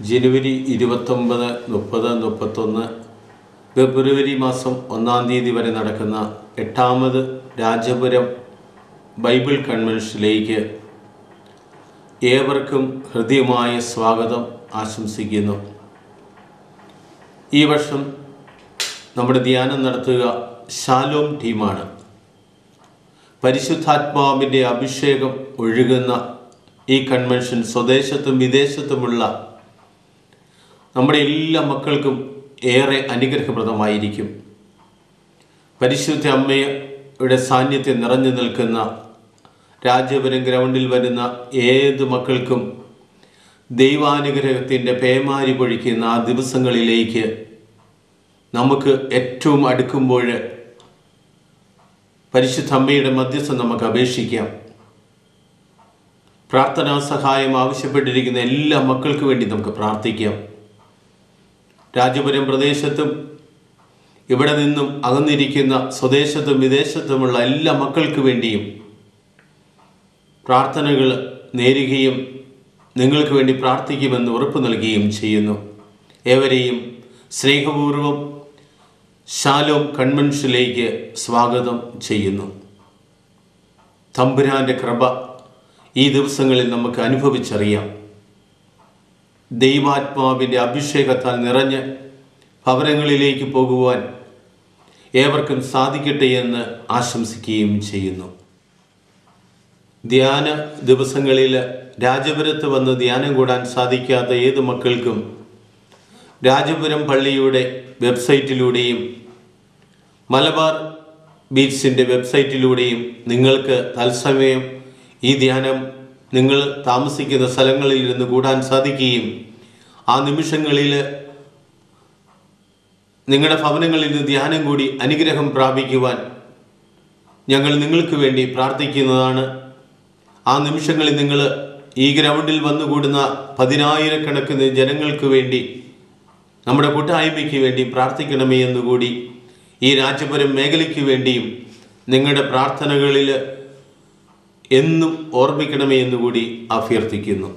ജനുവരി ഇരുപത്തൊമ്പത് മുപ്പത് മുപ്പത്തൊന്ന് ഫെബ്രുവരി മാസം ഒന്നാം തീയതി വരെ നടക്കുന്ന എട്ടാമത് രാജപുരം ബൈബിൾ കൺവെൻഷനിലേക്ക് ഏവർക്കും ഹൃദ്യമായ സ്വാഗതം ആശംസിക്കുന്നു. ഈ വർഷം നമ്മുടെ ധ്യാനം നടത്തുക ശാലോം ടീമാണ്. പരിശുദ്ധാത്മാവിന്റെ അഭിഷേകം ഒഴുകുന്ന ഈ കൺവെൻഷൻ സ്വദേശത്തും വിദേശത്തുമുള്ള നമ്മുടെ എല്ലാ മക്കൾക്കും ഏറെ അനുഗ്രഹപ്രദമായിരിക്കും. പരിശുദ്ധ അമ്മയുടെ സാന്നിധ്യം നിറഞ്ഞു നിൽക്കുന്ന രാജപുരം ഗ്രൗണ്ടിൽ വരുന്ന ഏത് മക്കൾക്കും ദൈവാനുഗ്രഹത്തിന്റെ പേമാരി പൊഴിക്കുന്ന ആ ദിവസങ്ങളിലേക്ക് നമുക്ക് ഏറ്റവും അടുക്കുമ്പോൾ പരിശുദ്ധ അമ്മയുടെ മധ്യസ്ഥം നമുക്ക് അപേക്ഷിക്കാം. പ്രാർത്ഥനാ സഹായം ആവശ്യപ്പെട്ടിരിക്കുന്ന എല്ലാ മക്കൾക്കു വേണ്ടി നമുക്ക് പ്രാർത്ഥിക്കാം. രാജപുരം പ്രദേശത്തും ഇവിടെ നിന്നും അകന്നിരിക്കുന്ന സ്വദേശത്തും വിദേശത്തുമുള്ള എല്ലാ മക്കൾക്ക് വേണ്ടിയും പ്രാർത്ഥനകൾ നേരുകയും നിങ്ങൾക്ക് വേണ്ടി പ്രാർത്ഥിക്കുമെന്ന് ഉറപ്പ് നൽകുകയും ചെയ്യുന്നു. ഏവരെയും സ്നേഹപൂർവം ശാലോം കൺവെൻഷനിലേക്ക് സ്വാഗതം ചെയ്യുന്നു. തമ്പുരാന്റെ കൃപ ഈ ദിവസങ്ങളിൽ നമുക്ക് അനുഭവിച്ചറിയാം. ദൈവാത്മാവിന്റെ അഭിഷേകത്താൽ നിറഞ്ഞ് ഭവനങ്ങളിലേക്ക് പോകുവാൻ ഏവർക്കും സാധിക്കട്ടെ എന്ന് ആശംസിക്കുകയും ചെയ്യുന്നു. ധ്യാന ദിവസങ്ങളിൽ രാജപുരത്ത് വന്ന് ധ്യാനം കൂടാൻ സാധിക്കാത്ത ഏത് മക്കൾക്കും രാജപുരം പള്ളിയുടെ വെബ്സൈറ്റിലൂടെയും മലബാർ ബീച്ചിന്റെ വെബ്സൈറ്റിലൂടെയും നിങ്ങൾക്ക് തത്സമയം ഈ ധ്യാനം നിങ്ങൾ താമസിക്കുന്ന സ്ഥലങ്ങളിൽ ഇരുന്ന് കൂടാൻ സാധിക്കുകയും ആ നിമിഷങ്ങളിൽ നിങ്ങളുടെ ഭവനങ്ങളിൽ നിന്ന് ധ്യാനം കൂടി അനുഗ്രഹം പ്രാപിക്കുവാൻ ഞങ്ങൾ നിങ്ങൾക്ക് വേണ്ടി പ്രാർത്ഥിക്കുന്നതാണ്. ആ നിമിഷങ്ങളിൽ നിങ്ങൾ ഈ ഗ്രൗണ്ടിൽ വന്നുകൂടുന്ന പതിനായിരക്കണക്കിന് ജനങ്ങൾക്ക് വേണ്ടി നമ്മുടെ കൂട്ടായ്മയ്ക്ക് വേണ്ടി പ്രാർത്ഥിക്കണമേ എന്നുകൂടി ഈ രാജ്യപുരം മേഖലയ്ക്ക് വേണ്ടിയും നിങ്ങളുടെ പ്രാർത്ഥനകളിൽ എന്നും ഓർമ്മിക്കണമേ എന്നുകൂടി അഭ്യർത്ഥിക്കുന്നു.